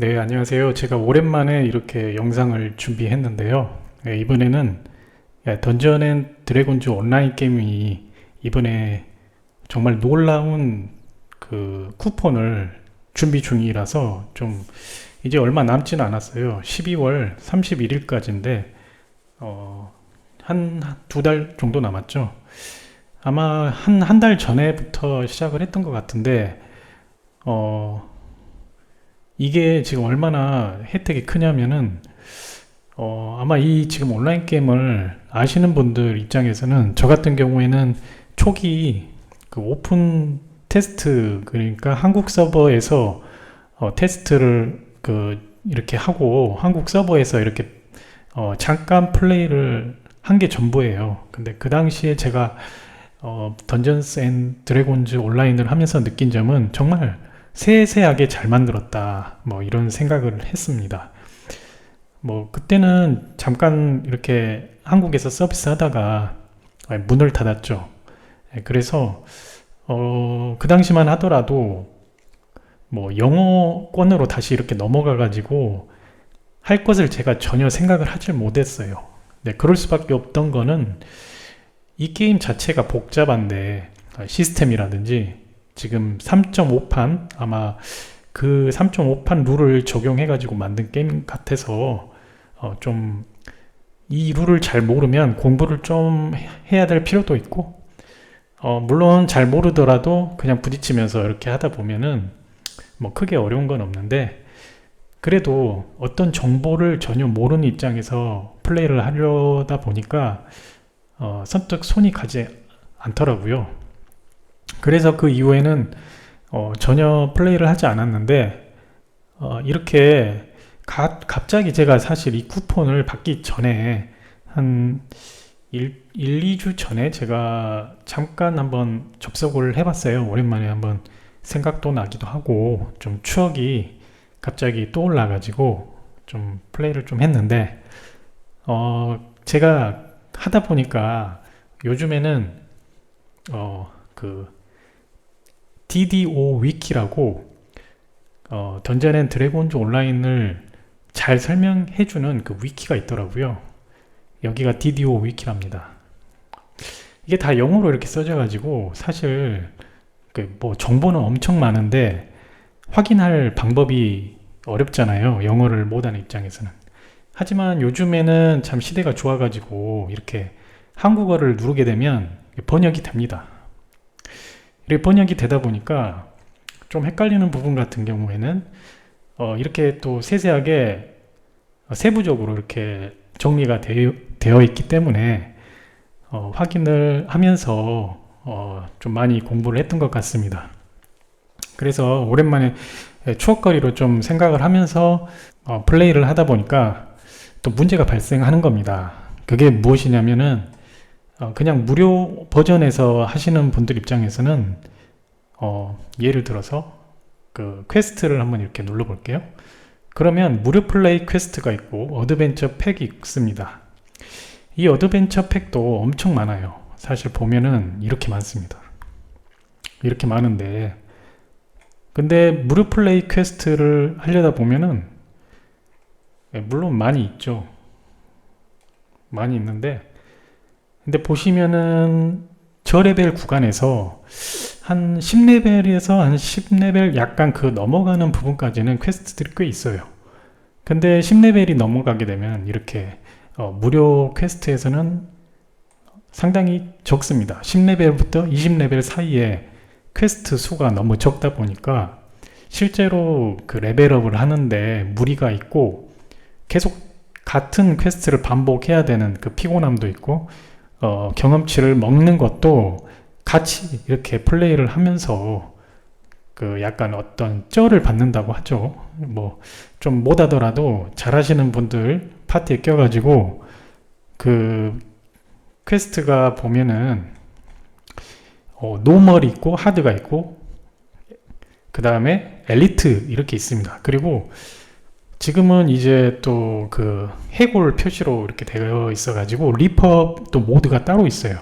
네, 안녕하세요. 제가 오랜만에 이렇게 영상을 준비했는데요. 네, 이번에는 야, 던전 앤 드래곤즈 온라인 게임이 이번에 정말 놀라운 그 쿠폰을 준비 중이라서 좀 이제 얼마 남지는 않았어요. 12월 31일까지인데 어, 한 두 달 정도 남았죠. 아마 한 한 달 전에부터 시작을 했던 것 같은데 어, 이게 지금 얼마나 혜택이 크냐면은 어, 아마 이 지금 온라인 게임을 아시는 분들 입장에서는 저 같은 경우에는 초기 그 오픈 테스트 그러니까 한국 서버에서 어, 테스트를 그 이렇게 하고 한국 서버에서 이렇게 어, 잠깐 플레이를 한 게 전부예요. 근데 그 당시에 제가 어, 던전스 앤 드래곤즈 온라인을 하면서 느낀 점은 정말 세세하게 잘 만들었다. 뭐 이런 생각을 했습니다. 뭐 그때는 잠깐 이렇게 한국에서 서비스 하다가 문을 닫았죠. 예, 그래서 어, 그 당시만 하더라도 뭐 영어권으로 다시 이렇게 넘어가 가지고 할 것을 제가 전혀 생각을 하질 못했어요. 네, 그럴 수밖에 없던 거는 이 게임 자체가 복잡한데 시스템이라든지 지금 3.5판 아마 그 3.5판 룰을 적용해 가지고 만든 게임 같아서 어 좀 이 룰을 잘 모르면 공부를 좀 해야 될 필요도 있고 어 물론 잘 모르더라도 그냥 부딪히면서 이렇게 하다 보면은 뭐 크게 어려운 건 없는데 그래도 어떤 정보를 전혀 모르는 입장에서 플레이를 하려다 보니까 어 선뜻 손이 가지 않더라고요. 그래서 그 이후에는 어, 전혀 플레이를 하지 않았는데 어, 이렇게 가, 갑자기 제가 사실 이 쿠폰을 받기 전에 한 1, 1, 2주 전에 제가 잠깐 한번 접속을 해봤어요. 오랜만에 한번 생각도 나기도 하고 좀 추억이 갑자기 떠올라가지고 좀 플레이를 좀 했는데 어, 제가 하다 보니까 요즘에는 어, 그 DDO 위키라고 어, 던전 앤 드래곤즈 온라인을 잘 설명해주는 그 위키가 있더라고요. 여기가 DDO 위키랍니다. 이게 다 영어로 이렇게 써져가지고 사실 그 뭐 정보는 엄청 많은데 확인할 방법이 어렵잖아요. 영어를 못하는 입장에서는. 하지만 요즘에는 참 시대가 좋아가지고 이렇게 한국어를 누르게 되면 번역이 됩니다. 이렇게 번역이 되다 보니까 좀 헷갈리는 부분 같은 경우에는 어, 이렇게 또 세세하게 세부적으로 이렇게 정리가 되어, 되어 있기 때문에 어, 확인을 하면서 어, 좀 많이 공부를 했던 것 같습니다. 그래서 오랜만에 추억거리로 좀 생각을 하면서 어, 플레이를 하다 보니까 또 문제가 발생하는 겁니다. 그게 무엇이냐면은 어, 그냥 무료 버전에서 하시는 분들 입장에서는 어, 예를 들어서 그 퀘스트를 한번 이렇게 눌러 볼게요. 그러면 무료 플레이 퀘스트가 있고 어드벤처 팩이 있습니다. 이 어드벤처 팩도 엄청 많아요. 사실 보면은 이렇게 많습니다. 이렇게 많은데 근데 무료 플레이 퀘스트를 하려다 보면은 예, 물론 많이 있죠. 많이 있는데 근데 보시면은 저레벨 구간에서 한 10레벨에서 한 10레벨 약간 그 넘어가는 부분까지는 퀘스트들이 꽤 있어요. 근데 10레벨이 넘어가게 되면 이렇게 어, 무료 퀘스트에서는 상당히 적습니다. 10레벨부터 20레벨 사이에 퀘스트 수가 너무 적다 보니까 실제로 그 레벨업을 하는데 무리가 있고 계속 같은 퀘스트를 반복해야 되는 그 피곤함도 있고 어, 경험치를 먹는 것도 같이 이렇게 플레이를 하면서 그 약간 어떤 쩔을 받는다고 하죠. 뭐 좀 못하더라도 잘하시는 분들 파티에 껴가지고 그 퀘스트가 보면은 어, 노멀이 있고 하드가 있고 그 다음에 엘리트 이렇게 있습니다. 그리고 지금은 이제 또 그 해골 표시로 이렇게 되어 있어 가지고 리퍼 또 모드가 따로 있어요.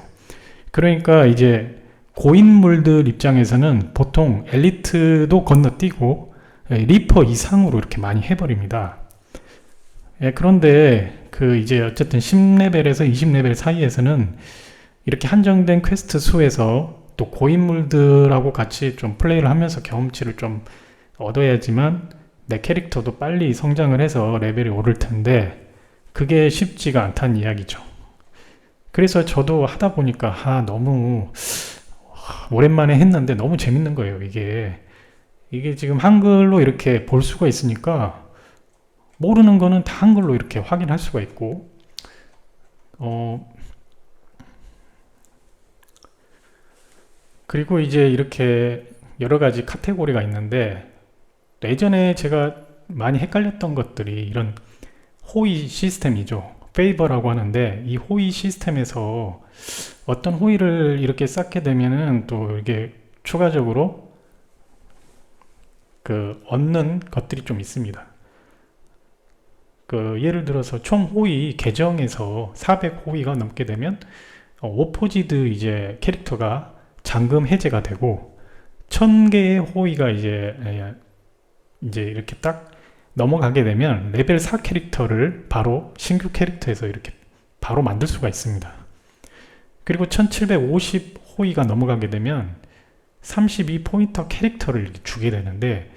그러니까 이제 고인물들 입장에서는 보통 엘리트도 건너뛰고 예, 리퍼 이상으로 이렇게 많이 해버립니다. 예, 그런데 그 이제 어쨌든 10레벨에서 20레벨 사이에서는 이렇게 한정된 퀘스트 수에서 또 고인물들하고 같이 좀 플레이를 하면서 경험치를 좀 얻어야지만 내 캐릭터도 빨리 성장을 해서 레벨이 오를 텐데 그게 쉽지가 않다는 이야기죠. 그래서 저도 하다 보니까 아 너무 오랜만에 했는데 너무 재밌는 거예요 이게 이게 지금 한글로 이렇게 볼 수가 있으니까 모르는 거는 다 한글로 이렇게 확인할 수가 있고 어 그리고 이제 이렇게 여러 가지 카테고리가 있는데 예전에 제가 많이 헷갈렸던 것들이 이런 호의 시스템이죠. 페이버라고 하는데 이 호의 시스템에서 어떤 호의를 이렇게 쌓게 되면은 또 이게 추가적으로 그 얻는 것들이 좀 있습니다. 그 예를 들어서 총 호의 계정에서 400 호의가 넘게 되면 어, 오포지드 이제 캐릭터가 잠금 해제가 되고 1000개의 호의가 이제 예, 이제 이렇게 딱 넘어가게 되면 레벨 4 캐릭터를 바로 신규 캐릭터에서 이렇게 바로 만들 수가 있습니다. 그리고 1750 호의가 넘어가게 되면 32포인터 캐릭터를 주게 되는데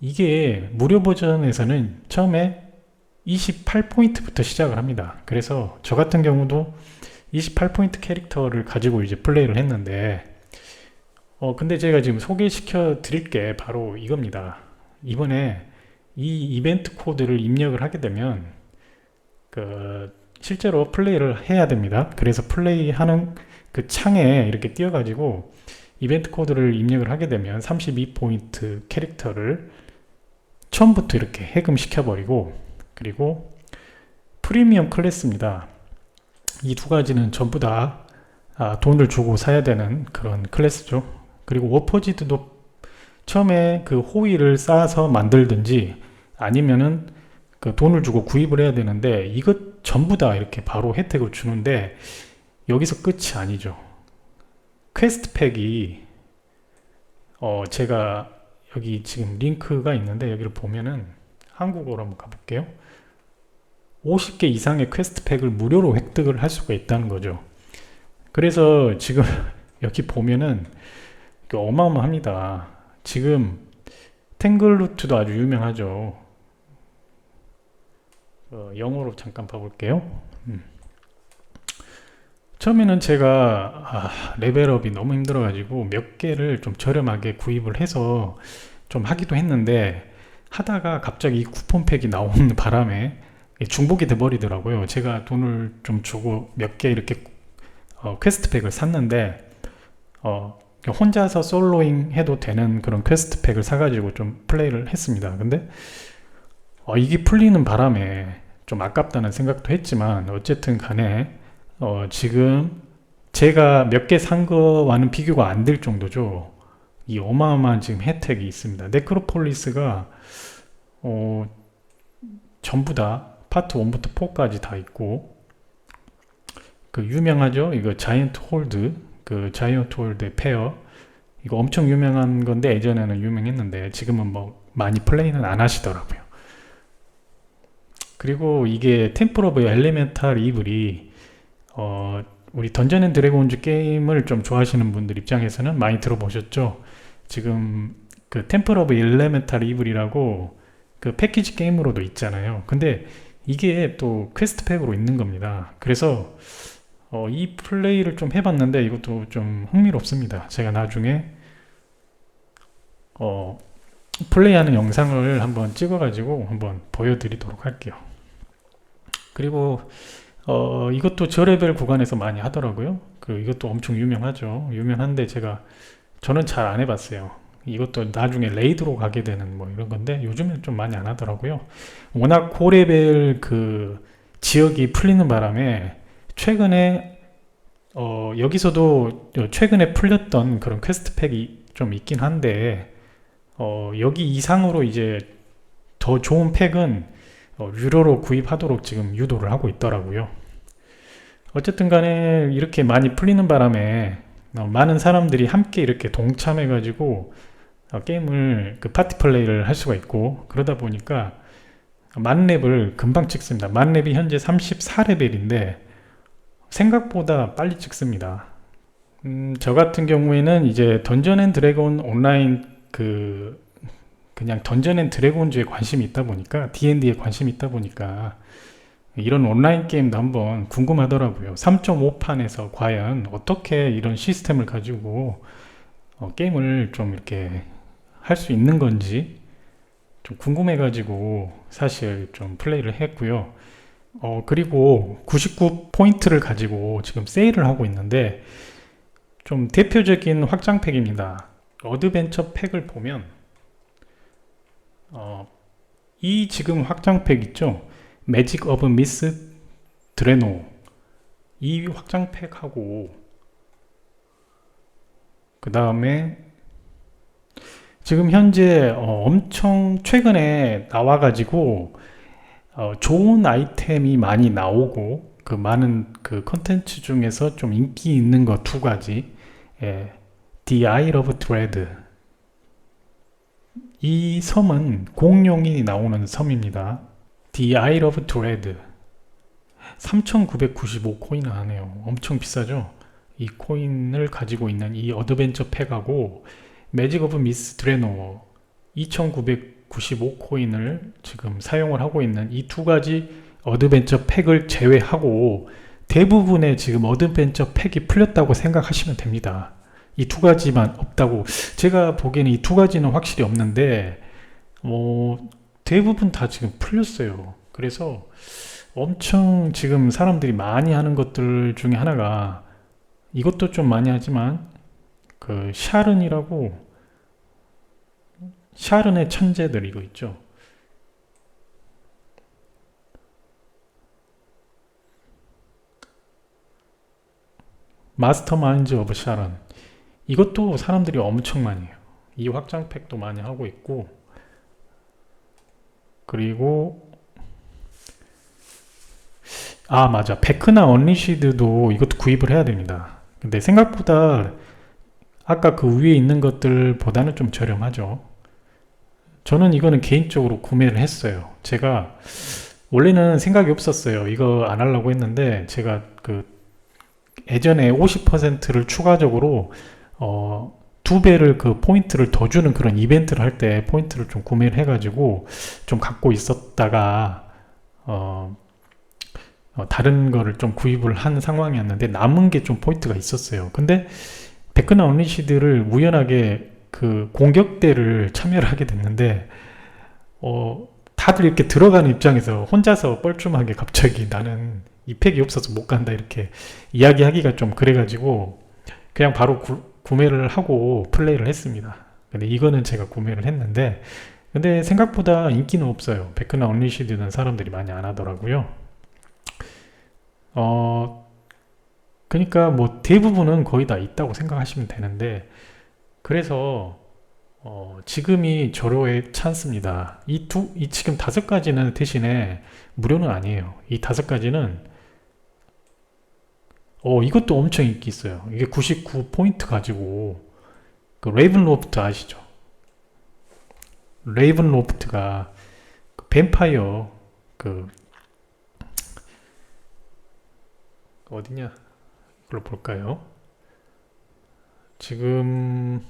이게 무료 버전에서는 처음에 28포인트부터 시작을 합니다. 그래서 저 같은 경우도 28포인트 캐릭터를 가지고 이제 플레이를 했는데 어 근데 제가 지금 소개시켜 드릴 게 바로 이겁니다. 이번에 이 이벤트 코드를 입력을 하게 되면 그 실제로 플레이를 해야 됩니다. 그래서 플레이하는 그 창에 이렇게 띄어가지고 이벤트 코드를 입력을 하게 되면 32포인트 캐릭터를 처음부터 이렇게 해금시켜 버리고 그리고 프리미엄 클래스입니다. 이 두 가지는 전부 다 아, 돈을 주고 사야 되는 그런 클래스죠. 그리고 워퍼지드도 처음에 그 호의를 쌓아서 만들든지 아니면은 그 돈을 주고 구입을 해야 되는데 이것 전부 다 이렇게 바로 혜택을 주는데 여기서 끝이 아니죠. 퀘스트 팩이 어 제가 여기 지금 링크가 있는데 여기를 보면은 한국어로 한번 가볼게요. 50개 이상의 퀘스트 팩을 무료로 획득을 할 수가 있다는 거죠. 그래서 지금 여기 보면은 어마어마합니다. 지금 탱글 루트도 아주 유명하죠. 어, 영어로 잠깐 봐볼게요. 음. 처음에는 제가 아, 레벨업이 너무 힘들어가지고 몇 개를 좀 저렴하게 구입을 해서 좀 하기도 했는데 하다가 갑자기 이 쿠폰팩이 나오는 바람에 중복이 돼버리더라고요. 제가 돈을 좀 주고 몇 개 이렇게 어, 퀘스트팩을 샀는데 어, 혼자서 솔로잉 해도 되는 그런 퀘스트 팩을 사가지고 좀 플레이를 했습니다. 근데 어, 이게 풀리는 바람에 좀 아깝다는 생각도 했지만 어쨌든 간에 어, 지금 제가 몇 개 산 거와는 비교가 안 될 정도죠. 이 어마어마한 지금 혜택이 있습니다. 네크로폴리스가 어, 전부 다 파트 1부터 4까지 다 있고 그 유명하죠. 이거 자이언트 홀드 그 자이언트 홀드 페어 이거 엄청 유명한 건데 예전에는 유명했는데 지금은 뭐 많이 플레이는 안 하시더라고요. 그리고 이게 템플 오브 엘레멘탈 이블이 어 우리 던전 앤 드래곤즈 게임을 좀 좋아하시는 분들 입장에서는 많이 들어보셨죠? 지금 그 템플 오브 엘레멘탈 이블이라고 그 패키지 게임으로도 있잖아요. 근데 이게 또 퀘스트 팩으로 있는 겁니다. 그래서 어, 이 플레이를 좀 해봤는데 이것도 좀 흥미롭습니다. 제가 나중에 어, 플레이하는 영상을 한번 찍어가지고 한번 보여드리도록 할게요. 그리고 어, 이것도 저레벨 구간에서 많이 하더라고요. 그 이것도 엄청 유명하죠. 유명한데 제가 저는 잘 안 해봤어요. 이것도 나중에 레이드로 가게 되는 뭐 이런 건데 요즘엔 좀 많이 안 하더라고요. 워낙 고레벨 그 지역이 풀리는 바람에 최근에 어, 여기서도 최근에 풀렸던 그런 퀘스트 팩이 좀 있긴 한데 어, 여기 이상으로 이제 더 좋은 팩은 어, 유료로 구입하도록 지금 유도를 하고 있더라고요. 어쨌든 간에 이렇게 많이 풀리는 바람에 어, 많은 사람들이 함께 이렇게 동참해 가지고 어, 게임을 그 파티 플레이를 할 수가 있고 그러다 보니까 만렙을 금방 찍습니다. 만렙이 현재 34레벨인데 생각보다 빨리 찍습니다. 음, 저 같은 경우에는 이제 던전 앤 드래곤 온라인 그 그냥 던전 앤 드래곤즈에 관심이 있다 보니까 D&D에 관심이 있다 보니까 이런 온라인 게임도 한번 궁금하더라고요. 3.5판에서 과연 어떻게 이런 시스템을 가지고 어, 게임을 좀 이렇게 할 수 있는 건지 좀 궁금해가지고 사실 좀 플레이를 했고요. 어, 그리고 99포인트를 가지고 지금 세일을 하고 있는데 좀 대표적인 확장팩입니다. 어드벤처 팩을 보면 어, 이 지금 확장팩 있죠? 매직 오브 미스 드레노 이 확장팩하고 그 다음에 지금 현재 어, 엄청 최근에 나와가지고 어, 좋은 아이템이 많이 나오고 그 많은 그 컨텐츠 중에서 좀 인기 있는 거 두 가지 예, The Isle of Dread 이 섬은 공룡이 나오는 섬입니다. The Isle of Dread 3,995 코인을 하네요. 엄청 비싸죠? 이 코인을 가지고 있는 이 어드벤처 팩하고 매직 오브 미스 드레노 2,995 코인을 지금 사용을 하고 있는 이 두 가지 어드벤처 팩을 제외하고 대부분의 지금 어드벤처 팩이 풀렸다고 생각하시면 됩니다. 이 두 가지만 없다고 제가 보기에는 이 두 가지는 확실히 없는데 뭐 대부분 다 지금 풀렸어요. 그래서 엄청 지금 사람들이 많이 하는 것들 중에 하나가 이것도 좀 많이 하지만 그 샤른이라고 샤른의 천재들 이거 있죠. 마스터 마인즈 오브 샤른 이것도 사람들이 엄청 많이 해요. 이 확장팩도 많이 하고 있고 그리고 아 맞아 베크나 언리시드도 이것도 구입을 해야 됩니다. 근데 생각보다 아까 그 위에 있는 것들보다는 좀 저렴하죠. 저는 이거는 개인적으로 구매를 했어요. 제가 원래는 생각이 없었어요. 이거 안 하려고 했는데 제가 그 예전에 50%를 추가적으로 어, 두 배를 그 포인트를 더 주는 그런 이벤트를 할 때 포인트를 좀 구매를 해가지고 좀 갖고 있었다가 어, 어, 다른 거를 좀 구입을 한 상황이었는데 남은 게 좀 포인트가 있었어요. 근데 베크나 언리시드를 우연하게 그 공격대를 참여를 하게 됐는데 어 다들 이렇게 들어가는 입장에서 혼자서 뻘쭘하게 갑자기 나는 이 팩이 없어서 못 간다 이렇게 이야기하기가 좀 그래가지고 그냥 바로 구, 구매를 하고 플레이를 했습니다. 근데 이거는 제가 구매를 했는데 근데 생각보다 인기는 없어요. 베크나 언리시드는 사람들이 많이 안 하더라고요. 어 그러니까 뭐 대부분은 거의 다 있다고 생각하시면 되는데 그래서 어, 지금이 절호의 찬스입니다. 이 두, 이 지금 다섯 가지는 대신에 무료는 아니에요. 이 다섯 가지는 어, 이것도 엄청 인기 있어요. 이게 99포인트 가지고 그 레이븐로프트 아시죠? 레이븐로프트가 그 뱀파이어 그 어디냐? 이걸로 볼까요? 지금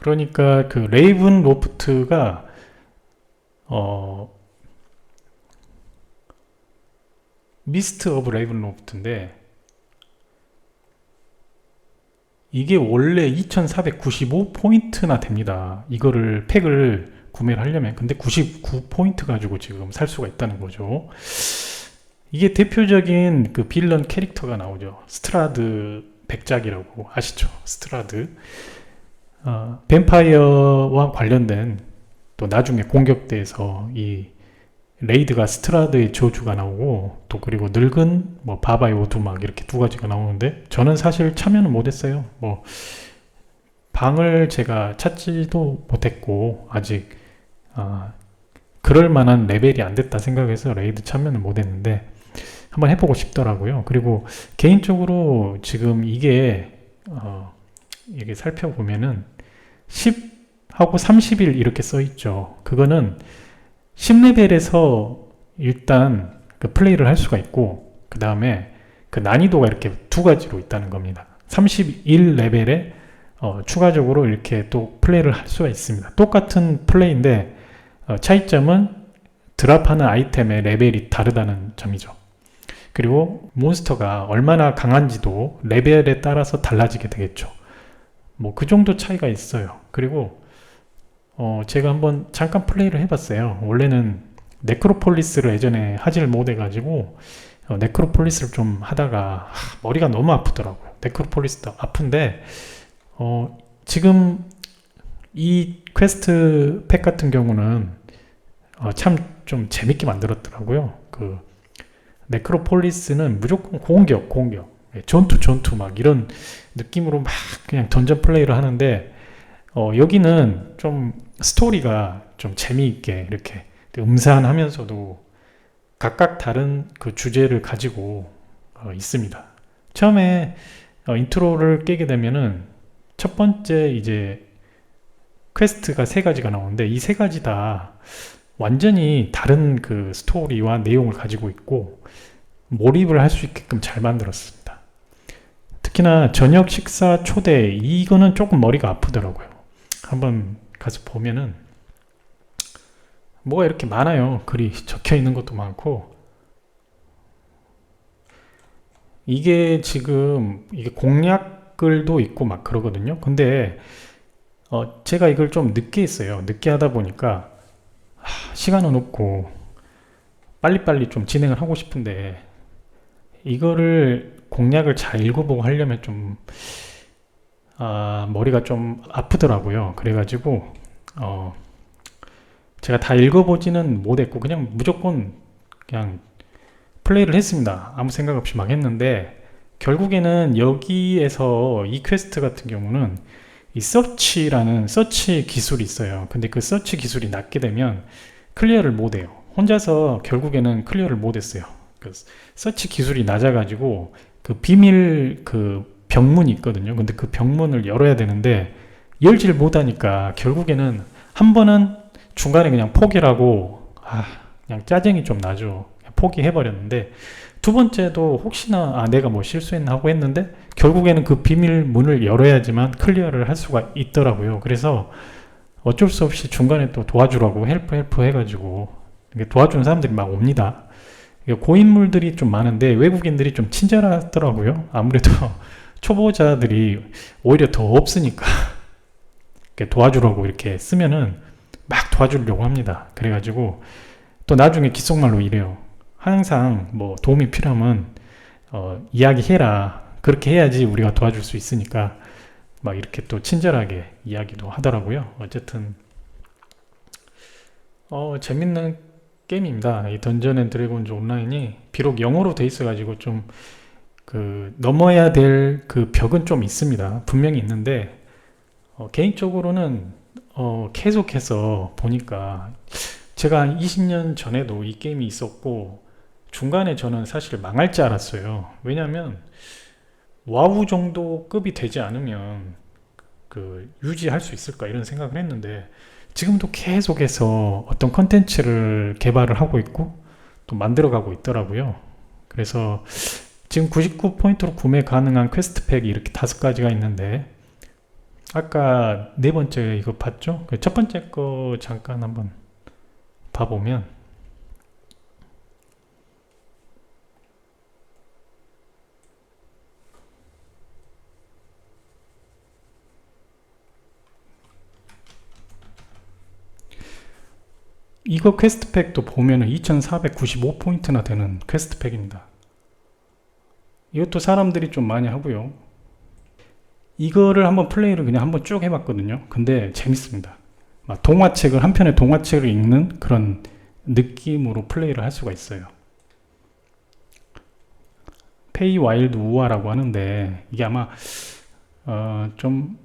그러니까 그 레이븐 로프트가 어 미스트 오브 레이븐 로프트인데 이게 원래 2495 포인트나 됩니다. 이거를 팩을 구매를 하려면 근데 99 포인트 가지고 지금 살 수가 있다는 거죠. 이게 대표적인 그 빌런 캐릭터가 나오죠. 스트라드 백작이라고 아시죠? 스트라드. 어, 뱀파이어와 관련된 또 나중에 공격대에서 이 레이드가 스트라드의 저주가 나오고 또 그리고 늙은 뭐 바바의 오두막 이렇게 두 가지가 나오는데 저는 사실 참여는 못했어요. 뭐 방을 제가 찾지도 못했고 아직 아, 그럴 만한 레벨이 안 됐다 생각해서 레이드 참여는 못했는데 한번 해보고 싶더라고요. 그리고 개인적으로 지금 이게 어, 이게 살펴보면은 10하고 30일 이렇게 써 있죠. 그거는 10레벨에서 일단 그 플레이를 할 수가 있고 그 다음에 그 난이도가 이렇게 두 가지로 있다는 겁니다. 31레벨에 어, 추가적으로 이렇게 또 플레이를 할 수가 있습니다. 똑같은 플레이인데 어, 차이점은 드랍하는 아이템의 레벨이 다르다는 점이죠. 그리고 몬스터가 얼마나 강한지도 레벨에 따라서 달라지게 되겠죠. 뭐 그 정도 차이가 있어요. 그리고 어, 제가 한번 잠깐 플레이를 해봤어요. 원래는 네크로폴리스를 예전에 하지를 못해가지고 어, 네크로폴리스를 좀 하다가 하, 머리가 너무 아프더라고요. 네크로폴리스도 아픈데 어, 지금 이 퀘스트 팩 같은 경우는 어, 참좀 재밌게 만들었더라고요. 그 네크로폴리스는 무조건 공격, 공격, 예, 전투, 전투 막 이런 느낌으로 막 그냥 던전 플레이를 하는데 어, 여기는 좀 스토리가 좀 재미있게 이렇게 음산하면서도 각각 다른 그 주제를 가지고 어, 있습니다. 처음에 어, 인트로를 깨게 되면은 첫 번째 이제 퀘스트가 세 가지가 나오는데 이 세 가지 다 완전히 다른 그 스토리와 내용을 가지고 있고 몰입을 할 수 있게끔 잘 만들었습니다. 특히나 저녁 식사 초대 이거는 조금 머리가 아프더라고요. 한번 가서 보면은 뭐가 이렇게 많아요. 글이 적혀 있는 것도 많고 이게 지금 이게 공략 글도 있고 막 그러거든요. 근데 어 제가 이걸 좀 늦게 했어요. 늦게 하다 보니까 하, 시간은 없고 빨리빨리 좀 진행을 하고 싶은데 이거를 공략을 잘 읽어보고 하려면 좀 아, 머리가 좀 아프더라고요. 그래가지고 어, 제가 다 읽어보지는 못했고 그냥 무조건 그냥 플레이를 했습니다. 아무 생각 없이 막 했는데 결국에는 여기에서 이 퀘스트 같은 경우는 이 서치라는 서치 기술이 있어요. 근데 그 서치 기술이 낮게 되면 클리어를 못해요. 혼자서 결국에는 클리어를 못했어요. 그 서치 기술이 낮아가지고 그 비밀 그 병문이 있거든요. 근데 그 병문을 열어야 되는데 열질 못하니까 결국에는 한 번은 중간에 그냥 포기를 하고 아 그냥 짜증이 좀 나죠. 포기해버렸는데 두 번째도 혹시나 아 내가 뭐 실수했나 하고 했는데 결국에는 그 비밀 문을 열어야지만 클리어를 할 수가 있더라고요. 그래서 어쩔 수 없이 중간에 또 도와주라고 헬프 헬프 해가지고 도와주는 사람들이 막 옵니다. 고인물들이 좀 많은데 외국인들이 좀 친절하더라고요. 아무래도 초보자들이 오히려 더 없으니까 도와주라고 이렇게 쓰면은 막 도와주려고 합니다. 그래가지고 또 나중에 귓속말로 이래요. 항상 뭐 도움이 필요하면 어, 이야기해라. 그렇게 해야지 우리가 도와줄 수 있으니까 막 이렇게 또 친절하게 이야기도 하더라고요. 어쨌든 어, 재밌는 게임입니다. 이 던전 앤 드래곤즈 온라인이 비록 영어로 돼 있어가지고 좀 그 넘어야 될 그 벽은 좀 있습니다. 분명히 있는데 어, 개인적으로는 어, 계속해서 보니까 제가 20년 전에도 이 게임이 있었고 중간에 저는 사실 망할 줄 알았어요. 왜냐하면 와우 정도 급이 되지 않으면 그 유지할 수 있을까 이런 생각을 했는데 지금도 계속해서 어떤 컨텐츠를 개발을 하고 있고 또 만들어가고 있더라고요. 그래서 지금 99포인트로 구매 가능한 퀘스트 팩이 이렇게 다섯 가지가 있는데 아까 네 번째 이거 봤죠? 그첫 번째 거 잠깐 한번 봐보면 이거 퀘스트 팩도 보면은 2495포인트나 되는 퀘스트 팩입니다. 이것도 사람들이 좀 많이 하고요. 이거를 한번 플레이를 그냥 한번 쭉 해봤거든요. 근데 재밌습니다. 동화책을 한 편의 동화책을 읽는 그런 느낌으로 플레이를 할 수가 있어요. 페이 와일드 우아라고 하는데 이게 아마 어, 좀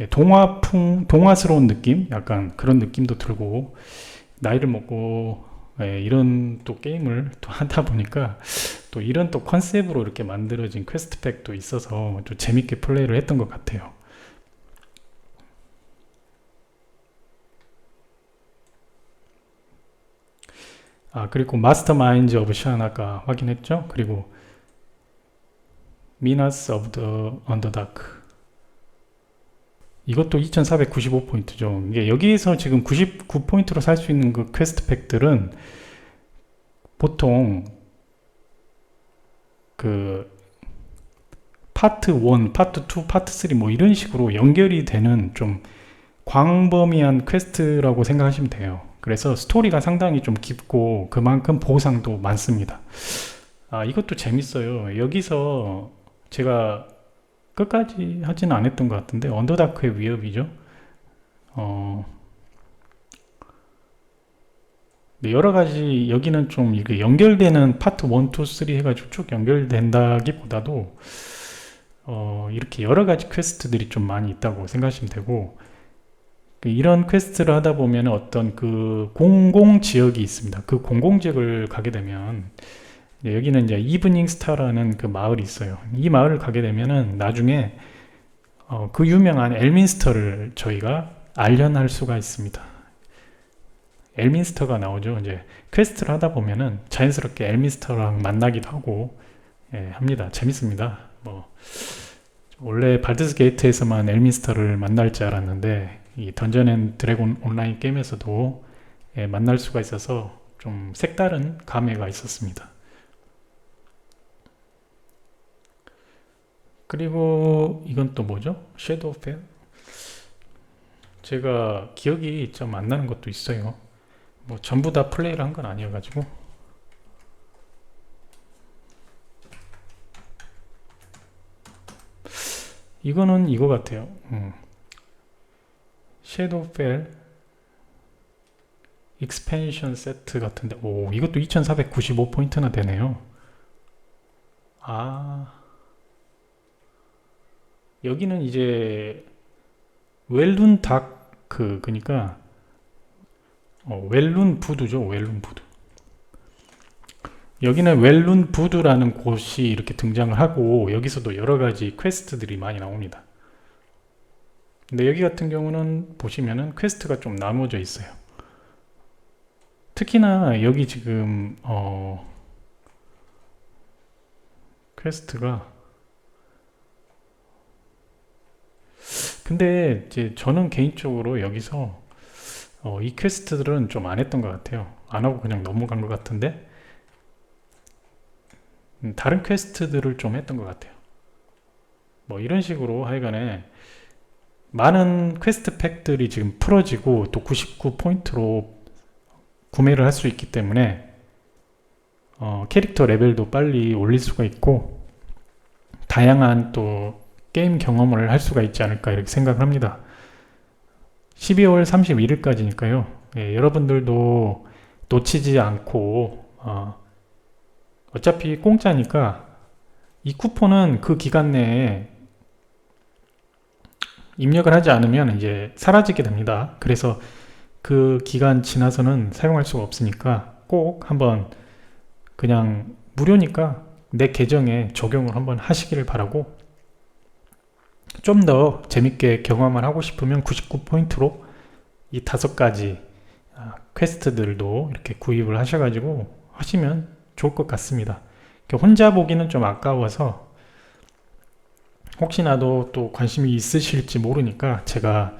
예, 동화풍, 동화스러운 느낌? 약간 그런 느낌도 들고, 나이를 먹고, 예, 이런 또 게임을 또 하다 보니까, 또 이런 또 컨셉으로 이렇게 만들어진 퀘스트 팩도 있어서 좀 재밌게 플레이를 했던 것 같아요. 아, 그리고 마스터 마인즈 오브 샤 아까 확인했죠? 그리고 미나스 오브 더 언더다크 이것도 2495포인트죠. 이게 여기에서 지금 99포인트로 살 수 있는 그 퀘스트 팩들은 보통 그 파트 1, 파트 2, 파트 3 뭐 이런 식으로 연결이 되는 좀 광범위한 퀘스트라고 생각하시면 돼요. 그래서 스토리가 상당히 좀 깊고 그만큼 보상도 많습니다. 아, 이것도 재밌어요. 여기서 제가 끝까지 하지는 않았던 것 같은데 언더다크의 위협이죠. 어, 네, 여러 가지 여기는 좀 이게 연결되는 파트 1, 2, 3 해가지고 쭉 연결된다기보다도 어, 이렇게 여러 가지 퀘스트들이 좀 많이 있다고 생각하시면 되고 그 이런 퀘스트를 하다 보면 어떤 그 공공 지역이 있습니다. 그 공공 지역을 가게 되면 여기는 이제 이브닝 스타라는 그 마을이 있어요. 이 마을을 가게 되면은 나중에 어, 그 유명한 엘민스터를 저희가 알련할 수가 있습니다. 엘민스터가 나오죠. 이제 퀘스트를 하다 보면은 자연스럽게 엘민스터랑 만나기도 하고 예, 합니다. 재밌습니다. 뭐 원래 발드스 게이트에서만 엘민스터를 만날 줄 알았는데 이 던전 앤 드래곤 온라인 게임에서도 예, 만날 수가 있어서 좀 색다른 감회가 있었습니다. 그리고 이건 또 뭐죠? 섀도우 펜? 제가 기억이 좀 안 나는 것도 있어요. 뭐 전부 다 플레이를 한 건 아니어 가지고 이거는 이거 같아요. 음. 섀도우 펠 익스펜션 세트 같은데 오 이것도 2495포인트나 되네요. 아 여기는 이제 웰룬 다크 그니까 어, 웰룬 부두죠 웰룬 부두. 여기는 웰룬 부두라는 곳이 이렇게 등장을 하고 여기서도 여러 가지 퀘스트들이 많이 나옵니다. 근데 여기 같은 경우는 보시면은 퀘스트가 좀 나눠져 있어요. 특히나 여기 지금 어 퀘스트가 근데 이제 저는 개인적으로 여기서 어, 이 퀘스트들은 좀 안 했던 것 같아요. 안 하고 그냥 넘어간 것 같은데 음, 다른 퀘스트들을 좀 했던 것 같아요. 뭐 이런 식으로 하여간에 많은 퀘스트 팩들이 지금 풀어지고 또 99포인트로 구매를 할 수 있기 때문에 어, 캐릭터 레벨도 빨리 올릴 수가 있고 다양한 또 게임 경험을 할 수가 있지 않을까 이렇게 생각을 합니다. 12월 31일까지니까요. 예, 여러분들도 놓치지 않고 어, 어차피 공짜니까 이 쿠폰은 그 기간 내에 입력을 하지 않으면 이제 사라지게 됩니다. 그래서 그 기간 지나서는 사용할 수가 없으니까 꼭 한번 그냥 무료니까 내 계정에 적용을 한번 하시기를 바라고 좀 더 재밌게 경험을 하고 싶으면 99포인트로 이 다섯 가지 아, 퀘스트들도 이렇게 구입을 하셔가지고 하시면 좋을 것 같습니다. 혼자 보기는 좀 아까워서 혹시나도 또 관심이 있으실지 모르니까 제가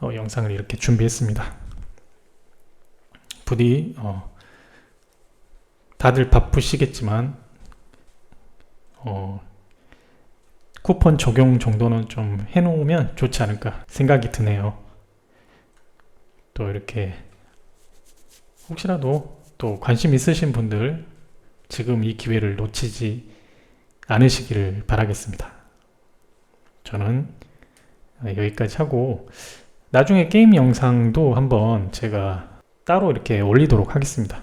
어, 영상을 이렇게 준비했습니다. 부디 어, 다들 바쁘시겠지만 어, 쿠폰 적용 정도는 좀 해놓으면 좋지 않을까 생각이 드네요. 또 이렇게 혹시라도 또 관심 있으신 분들 지금 이 기회를 놓치지 않으시기를 바라겠습니다. 저는 여기까지 하고 나중에 게임 영상도 한번 제가 따로 이렇게 올리도록 하겠습니다.